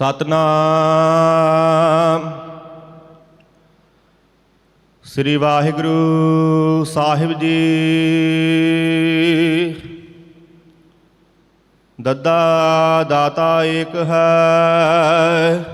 ਸਤਨਾਮ। ਸ੍ਰੀ ਵਾਹਿਗੁਰੂ ਸਾਹਿਬ ਜੀ। ਦੱਦਾ ਦਾਤਾ ਏਕ ਹੈ।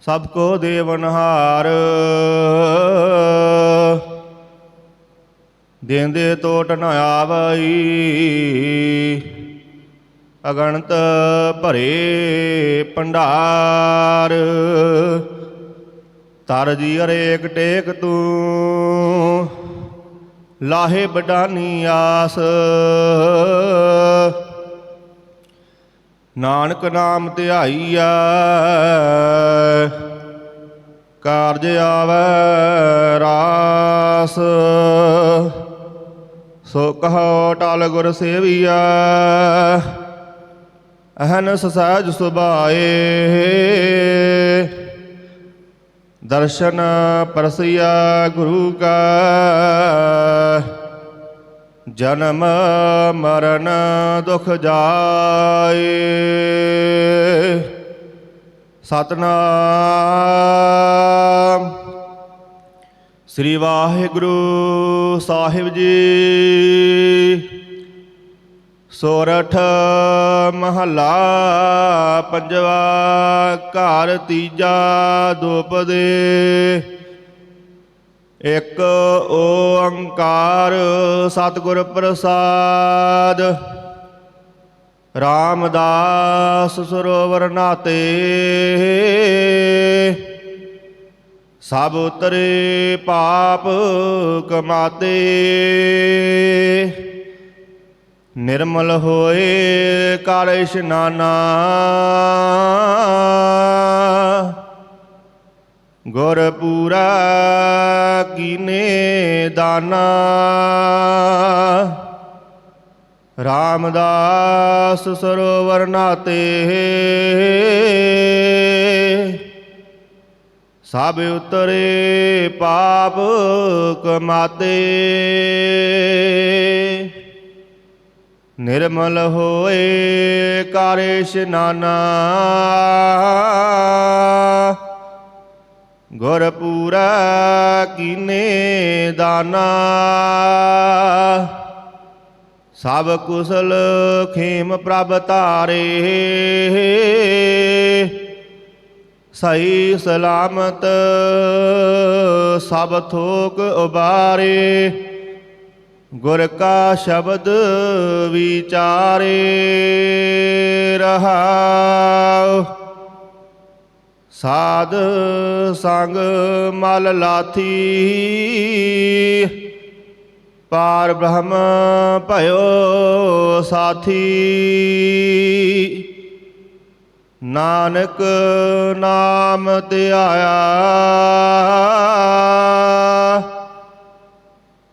ਸਭ ਕੋ ਦੇਵਨਹਾਰ। ਦੇਂਦੇ ਟੋਟ ਨ ਆਵਈ। ਅਗਣਤ ਭਰੇ ਭੰਡਾਰ। ਤਰ ਜੀ ਹਰੇਕ ਟੇਕ ਤੂੰ, ਲਾਹੇ ਬਡਾਨੀ ਆਸ। ਨਾਨਕ ਨਾਮ ਧਿਆਈਆ ਕਾਰਜ ਆਵੈ ਰਾਸ। ਸੋ ਕਹੋ ਟਲ ਗੁਰ ਸੇਵੀਆ ਅਹਨਸ ਸਹਿਜ ਸੁਭਾਏ। ਦਰਸ਼ਨ ਪਰਸਿਆ ਗੁਰੂ ਕਾ। ਜਨਮ ਮਰਨ ਦੁਖ ਜਾਏ। ਸਤਨਾਮ। ਸ੍ਰੀ ਵਾਹਿਗੁਰੂ ਸਾਹਿਬ ਜੀ। ਸੋਰਠ ਮਹਲਾ ਪੰਜਵਾ ਘਰ ਤੀਜਾ ਦੁਪਦੇ। ਇਕ ਓੰਕਾਰ ਸਤਿਗੁਰ ਪ੍ਰਸਾਦ। ਰਾਮਦਾਸ ਸਰੋਵਰ ਨਾਤੇ। ਸਭ ਉਤਰੇ ਪਾਪ ਕਮਾਤੇ। ਨਿਰਮਲ ਹੋਏ ਕਰ ਇਸ਼ਨਾਨਾ। ਗੁਰ ਪੂਰਾ ਕੀਨੇ ਦਾਨਾ। ਰਾਮਦਾਸ ਸਰੋਵਰ ਨਾਤੇ। ਸਭ ਉਤਰੇ ਪਾਪ ਕਮਾਤੇ। ਨਿਰਮਲ ਹੋਏ ਕਰ ਇਸ਼ਨਾਨਾ ਗੁਰ ਪੂਰਾ ਕੀਨੇ ਦਾਨਾ। ਸਭ ਕੁਸਲ ਖੇਮ ਪ੍ਰਭ ਧਾਰੇ। ਸਹੀ ਸਲਾਮਤ ਸਭ ਥੋਕ ਉਬਾਰੇ। ਗੁਰ ਕਾ ਸ਼ਬਦ ਵਿਚਾਰੇ ਰਹਾਉ। ਸਾਧ ਸੰਗ ਮਲ ਲਾਥੀ। ਪਾਰ ਬ੍ਰਹਮ ਭਇਓ ਸਾਥੀ। ਨਾਨਕ ਨਾਮ ਧਿਆਇਆ।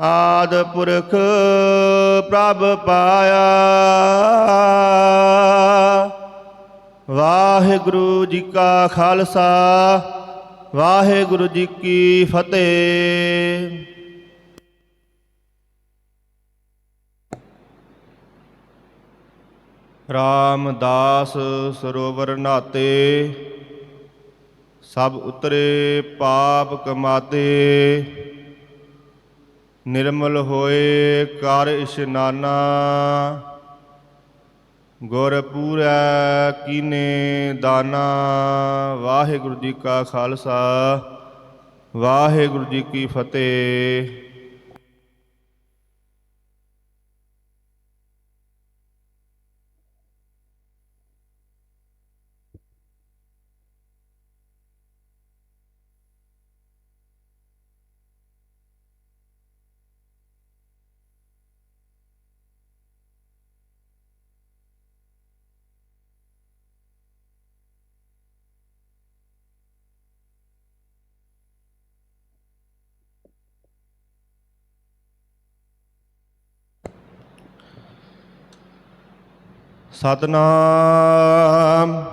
ਆਦ ਪੁਰਖ ਪ੍ਰਭ ਪਾਇਆ। ਵਾਹਿਗੁਰੂ ਜੀ ਕਾ ਖਾਲਸਾ, ਵਾਹਿਗੁਰੂ ਜੀ ਕੀ ਫਤਿਹ। ਰਾਮਦਾਸ ਸਰੋਵਰ ਨਾਤੇ, ਸਭ ਉਤਰੇ ਪਾਪ ਕਮਾਤੇ। ਨਿਰਮਲ ਹੋਏ ਕਰ ਇਸ਼ਨਾਨਾ, ਗੁਰ ਪੂਰੈ ਕੀਨੇ ਦਾਨਾ। ਵਾਹਿਗੁਰੂ ਜੀ ਕਾ ਖਾਲਸਾ, ਵਾਹਿਗੁਰੂ ਜੀ ਕੀ ਫਤਿਹ। ਸਤਨਾਮ।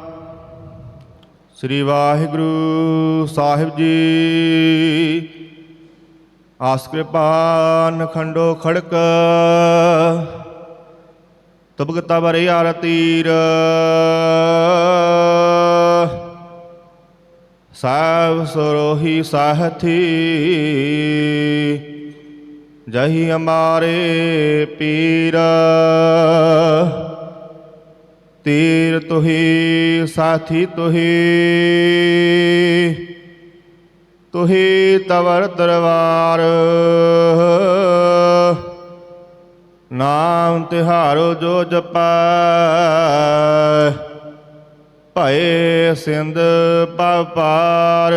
ਸ੍ਰੀ ਵਾਹਿਗੁਰੂ ਸਾਹਿਬ ਜੀ। ਆਸ ਕਿਰਪਾਨ ਖੰਡੋ ਖੜਕ। ਤਬਕ ਬਰੇ ਯਾਰ ਤੀਰ। ਸਾਵ ਸਰੋਹੀ ਸਾਹਥੀ। ਜਹੀ ਹਮਾਰੇ ਪੀਰ। ਤੀਰ ਤੁਹੀ, ਸਾਥੀ ਤੁਹੀ। ਤੁਹੀ ਤਵਰ ਦਰਬਾਰ। ਨਾਮ ਤਿਹਾਰੋ ਜੋ ਜਪੈ, ਭਏ ਸਿੰਧ ਪਾਰ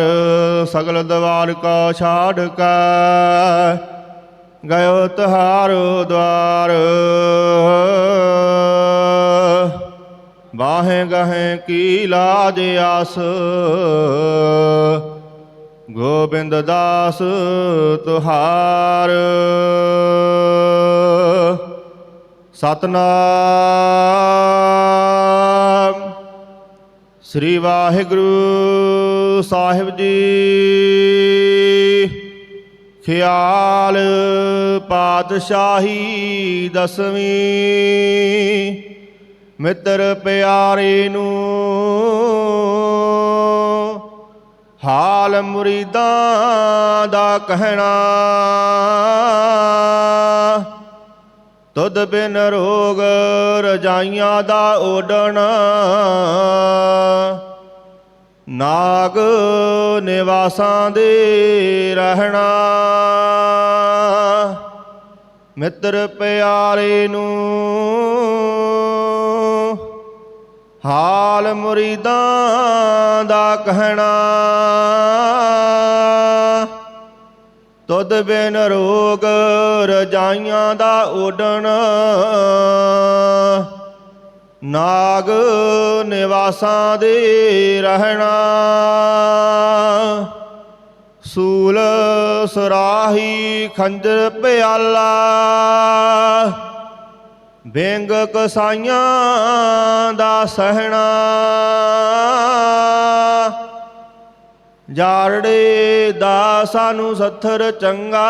ਸਗਲ ਦਵਾਰ ਕੋ ਛਾੜ ਕੈ, ਗਇਓ ਤਹਾਰੋ ਦਵਾਰ। ਗਹੇ ਕੀ ਲਾਜ ਆਸ? ਗੋਬਿੰਦ ਦਾਸ ਤੁਹਾਰ। ਸਤਨਾਮ। ਸ੍ਰੀ ਵਾਹਿਗੁਰੂ ਸਾਹਿਬ ਜੀ। ਖਿਆਲ ਪਾਤਸ਼ਾਹੀ ਦਸਵੀਂ। ਮਿੱਤਰ ਪਿਆਰੇ ਨੂੰ, ਹਾਲ ਮੁਰੀਦਾਂ ਦਾ ਕਹਿਣਾ, ਤੁਧ ਬਿਨ ਰੋਗ ਰਜਾਈਆਂ ਦਾ ਓਡਣ ਨਾਗ ਨਿਵਾਸਾਂ ਦੇ ਰਹਿਣਾ। ਮਿੱਤਰ ਪਿਆਰੇ ਨੂੰ ਹਾਲ ਮੁਰੀਦਾਂ ਦਾ ਕਹਿਣਾ। ਤੁਧ ਬਿਨ ਰੋਗ ਰਜਾਈਆਂ ਦਾ ਉਡਣ। ਨਾਗ ਨਿਵਾਸਾਂ ਦੇ ਰਹਿਣਾ। ਸੂਲ ਸਰਾਹੀ ਖੰਜਰ ਪਿਆਲਾ। ਬੇਂਗ ਕਸਾਈਆਂ ਦਾ ਸਹਿਣਾ। ਜਾਰੜੇ ਦਾ ਸਾਨੂੰ ਸੱਥਰ ਚੰਗਾ।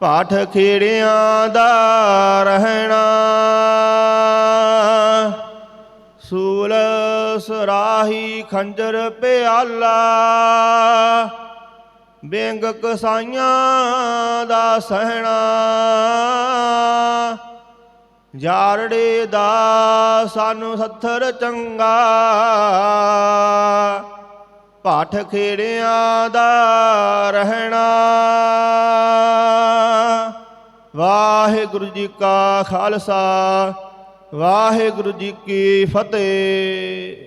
ਪਾਠ ਖੇੜਿਆਂ ਦਾ ਰਹਿਣਾ। ਸੂਲ ਸਰਾਹੀ ਖੰਜਰ ਪਿਆਲਾ। ਬੇਂਗ ਕਸਾਈਆਂ ਦਾ ਸਹਿਣਾ। ਜਾਰੜੇ ਦਾ ਸਾਨੂੰ ਸੱਥਰ ਚੰਗਾ। ਪਾਠ ਖੇੜਿਆਂ ਦਾ ਰਹਿਣਾ। ਵਾਹਿਗੁਰੂ ਜੀ ਕਾ ਖਾਲਸਾ, ਵਾਹਿਗੁਰੂ ਜੀ ਕੀ ਫਤਿਹ।